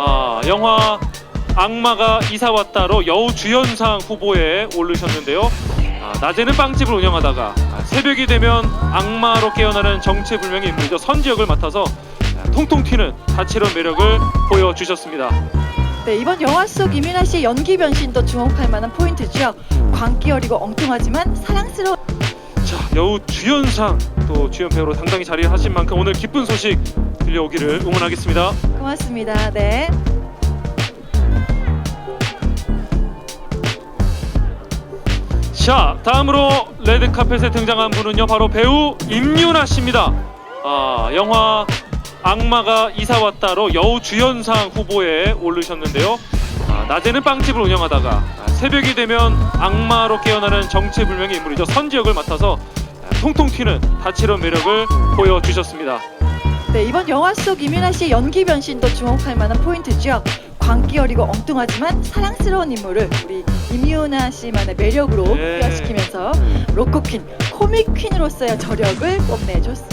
아, 영화 악마가 이사 왔다로 여우 주연상 후보에 오르셨는데요. 아, 낮에는 빵집을 운영하다가 아, 새벽이 되면 악마로 깨어나는 정체불명의 인물이죠. 선지역을 맡아서 아, 통통 튀는 다채로운 매력을 보여주셨습니다. 네, 이번 영화 속 이민아 씨의 연기 변신도 주목할 만한 포인트죠. 광기 어리고 엉뚱하지만 사랑스러운 자, 여우 주연상 또 주연 배우로 당당히 자리하신 만큼 오늘 기쁜 소식 들려오기를 응원하겠습니다. 고맙습니다. 네. 자, 다음으로 레드 카펫에 등장한 분은요 바로 배우 임윤아 씨입니다. 아, 영화 악마가 이사 왔다로 여우 주연상 후보에 오르셨는데요. 아, 낮에는 빵집을 운영하다가 아, 새벽이 되면 악마로 깨어나는 정체불명의 인물이죠. 선지 역을 맡아서 아, 통통 튀는 다채로운 매력을 보여주셨습니다. 네, 이번 영화 속 이민아 씨의 연기 변신도 주목할 만한 포인트죠. 광기 어리고 엉뚱하지만 사랑스러운 인물을 우리 임유나 씨만의 매력으로 네. 부여시키면서 로코퀸, 코믹 퀸으로서의 저력을 뽐내줬습니다.